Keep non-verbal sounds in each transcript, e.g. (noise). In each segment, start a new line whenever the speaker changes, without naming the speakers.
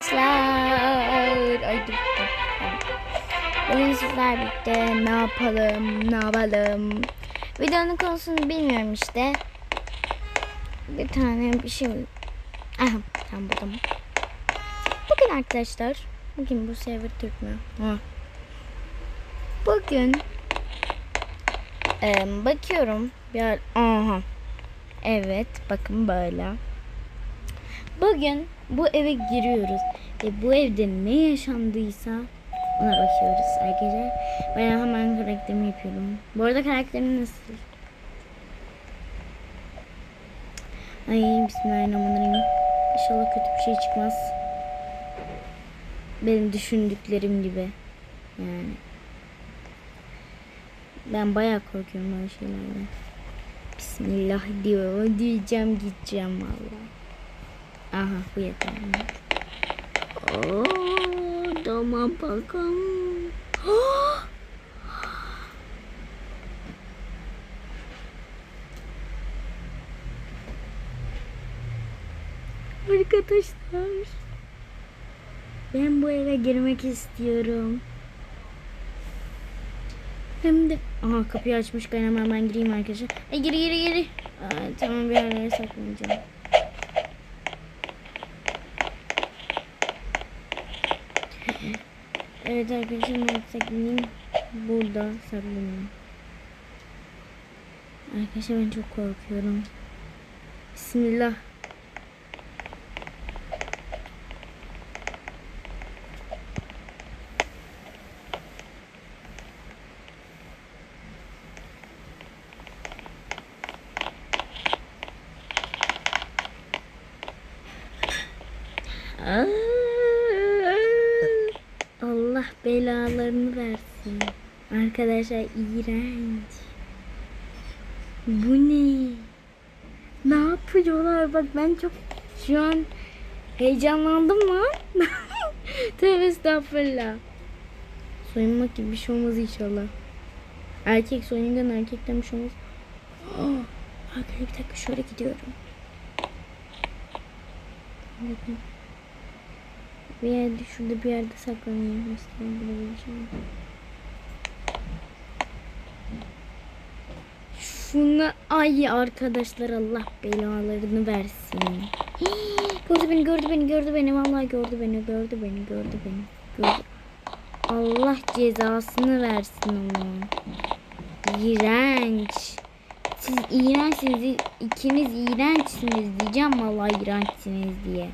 Arkadaşlar. Ay dur. Bugün sizler birlikte ne yapalım, ne yapalım. Videonun konusunu bilmiyorum işte. Bir tane bir şey. Aha tam buldum. Bugün arkadaşlar. Bugün bu server Türk mü? Bugün em, bakıyorum. Bir aha. Evet bakın böyle. Bugün bu eve giriyoruz ve bu evde ne yaşandıysa ona bakıyoruz arkadaşlar. Ben hemen karakterimi yapıyorum. Bu arada karakterim nasıl? Ay bismillahirrahmanirrahim. İnşallah kötü bir şey çıkmaz. Benim düşündüklerim gibi. Yani. Ben bayağı korkuyorum böyle şeylerden. Bismillah diyor. Diyeceğim gideceğim vallahi. Aha bu yeter. Oo, tamam bakalım. (gasps) Arkadaşlar. Ben bu eve girmek istiyorum. Hem de aha kapıyı açmışken hemen ben gireyim arkadaşlar. E giri giri giri. Aa, tamam bir yerlere saklanacağım. Evet arkadaşlar saklanayım. Burada saklanayım. Arkadaşlar ben çok korkuyorum. Bismillah. Aa! Allah belalarını versin. Arkadaşlar iğrenç. Bu ne? Ne yapıyorlar? Bak ben çok şu an heyecanlandım lan. (laughs) Tövbe estağfurullah. Soyunmak gibi bir şey olmaz inşallah. Erkek soyungan erkekten bir şey olmaz. Oh, bir dakika şöyle gidiyorum. Bakın. Bir yerde şurada bir yerde saklanayım. Mesela bulabileceğim. Şuna ay arkadaşlar Allah belalarını versin. (gasps) Hii, gördü beni gördü beni gördü beni vallahi gördü beni gördü beni gördü beni gördü. Allah cezasını versin onu. İğrenç. Siz iğrençsiniz. ikiniz iğrençsiniz diyeceğim vallahi iğrençsiniz diye.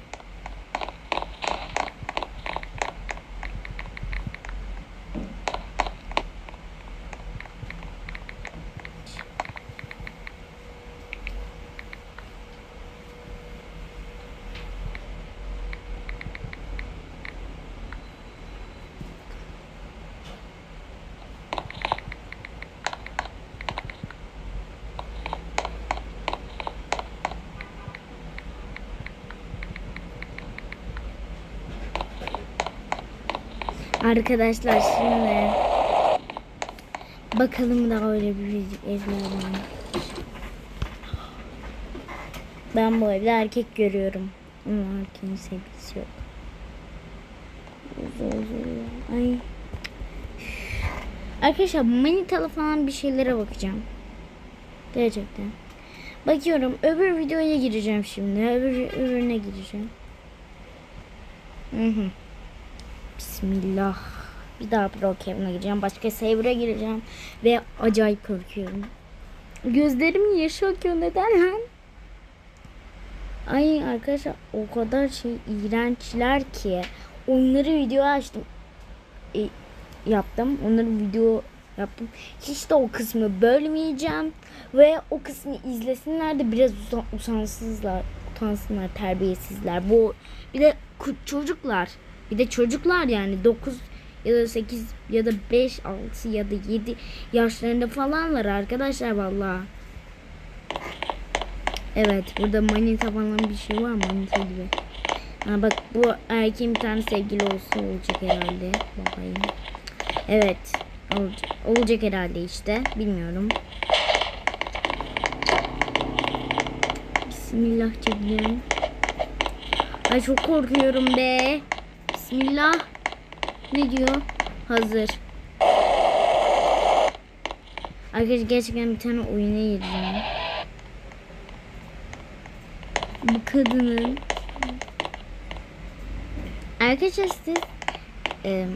Arkadaşlar şimdi bakalım daha öyle bir evler var mı? Ben bu evde erkek görüyorum. Ama erkeğin sevgilisi yok. Ay. Arkadaşlar manitalı falan bir şeylere bakacağım. Gerçekten. Bakıyorum öbür videoya gireceğim şimdi. Öbür öbürüne gireceğim. Hı hı. Bismillah. Bir daha Brokeven'a gireceğim. Başka server'a gireceğim. Ve acayip korkuyorum. Gözlerim yaş akıyor. Neden lan? Ay arkadaşlar o kadar şey iğrençler ki. Onları video açtım. E, yaptım. Onları video yaptım. Hiç de o kısmı bölmeyeceğim. Ve o kısmı izlesinler de biraz usan, usansızlar. Utansınlar, terbiyesizler. Bu bir de çocuklar. Bir de çocuklar yani 9 ya da 8 ya da 5, 6 ya da 7 yaşlarında falanlar arkadaşlar vallahi. Evet burada manita falan bir şey var manita gibi. Ha bak bu erkeğin bir tane sevgili olsa olacak herhalde. Bakayım. Evet olacak, olacak herhalde işte bilmiyorum. Bismillah çekiyorum. Ay çok korkuyorum be. Bismillah. Ne diyor? Hazır. Arkadaşlar gerçekten bir tane oyuna gireceğim. Bu kadının Arkadaşlar siz em,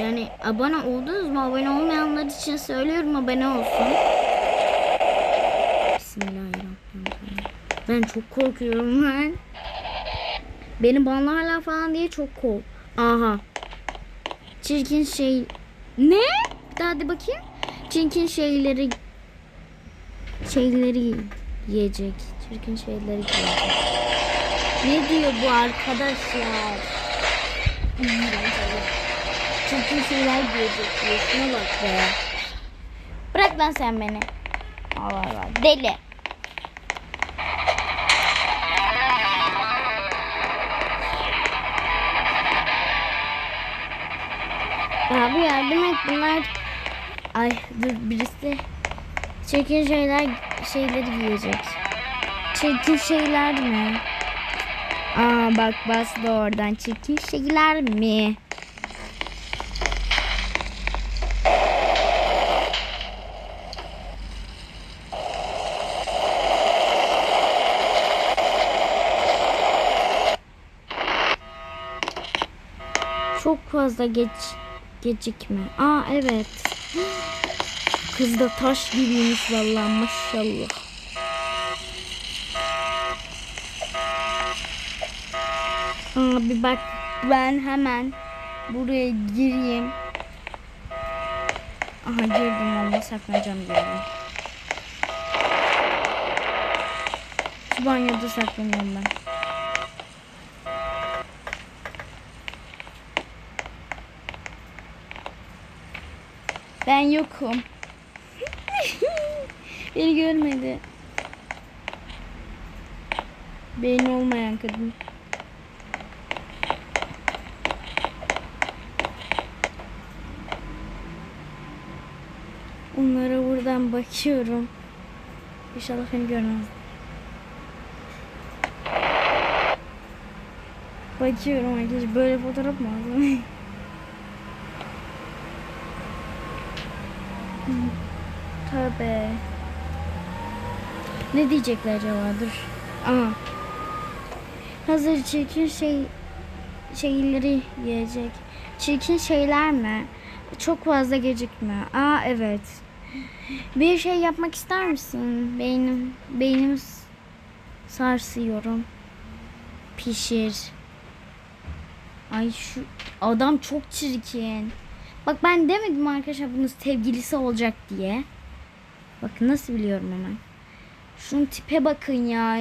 yani abone oldunuz mu? Abone olmayanlar için söylüyorum abone olsun. Bismillahirrahmanirrahim. Ben çok korkuyorum ben. Beni banlarlar falan diye çok kork. Aha. Çirkin şey. Ne? Bir daha hadi bakayım. Çirkin şeyleri şeyleri yiyecek. Çirkin şeyleri yiyecek. Ne diyor bu? İğrenç herif. Çirkin şeyler yiyecek diyor. Şuna bak be. Bırak lan sen beni. Allah Allah. Deli. Abi yardım et bunlar. Ay dur birisi. Çirkin şeyler şeyleri giyecek. Çirkin şeyler mi? Aa bak bastı oradan. Çirkin şeyler mi? Çok fazla geç gecikme. Aa evet. Kız da taş gibiymiş vallahi maşallah. Abi bak ben hemen buraya gireyim. Aha girdim valla saklanacağım girdim. Şu banyoda saklanıyorum ben. Ben yokum. (laughs) Beni görmedi. Beyni olmayan kadın. Onlara buradan bakıyorum. İnşallah beni görmez. Bakıyorum arkadaşlar böyle fotoğraf mı aldım? (laughs) Tövbe. Ne diyecekler acaba? Dur. Aha. Hazır çirkin şey şeyleri yiyecek. Çirkin şeyler mi? Çok fazla gecikme. Aa evet. Bir şey yapmak ister misin? Beynim beynim sarsıyorum. Pişir. Ay şu adam çok çirkin. Bak ben demedim arkadaşlar bunun sevgilisi olacak diye. Bakın nasıl biliyorum hemen. Şunun tipe bakın ya.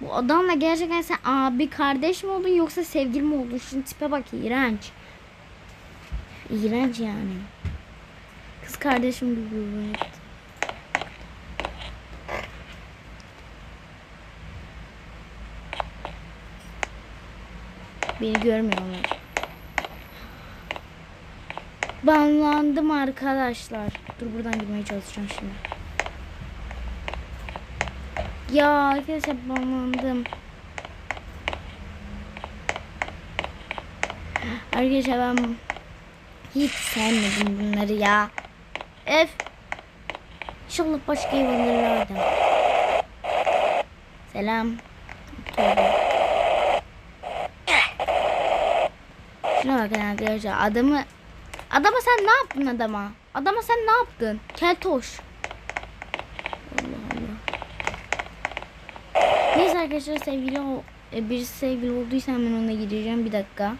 Bu adamla gerçekten sen abi kardeş mi oldun yoksa sevgili mi oldun? Şunun tipe bak iğrenç. İğrenç yani. Kız kardeşim gibi evet. Beni görmüyorlar. Banlandım arkadaşlar. Dur buradan girmeye çalışacağım şimdi. Ya arkadaşlar banlandım. Arkadaşlar ben hiç sevmedim bunları ya. Öf. İnşallah başka da. Selam. Şuna bakın arkadaşlar adamı Adama sen ne yaptın adama? Adama sen ne yaptın? Keltoş. Allah Allah. Neyse arkadaşlar sevgili e, birisi sevgili olduysa hemen ona gireceğim bir dakika.